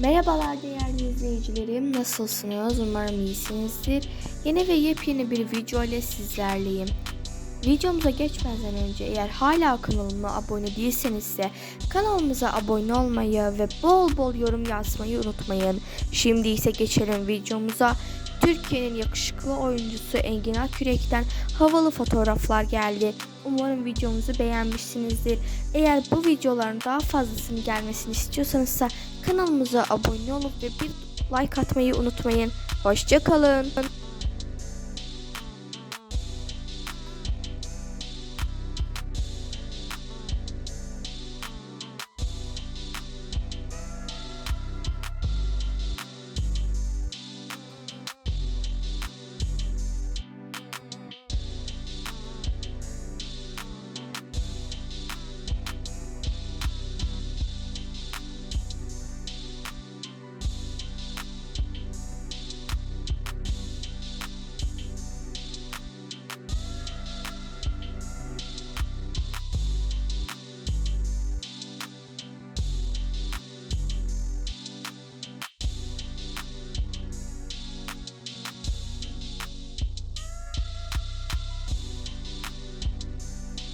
Merhabalar değerli izleyicilerim. Nasılsınız? Umarım iyisinizdir. Yeni ve yepyeni bir video ile sizlerleyim. Videomuza geçmeden önce eğer hala kanalıma abone değilseniz ise kanalımıza abone olmayı ve bol bol yorum yazmayı unutmayın. Şimdi ise geçelim videomuza. Türkiye'nin yakışıklı oyuncusu Engin Akyürek'ten havalı fotoğraflar geldi. Umarım videomuzu beğenmişsinizdir. Eğer bu videoların daha fazlasını gelmesini istiyorsanız kanalımıza abone olup ve bir like atmayı unutmayın. Hoşçakalın.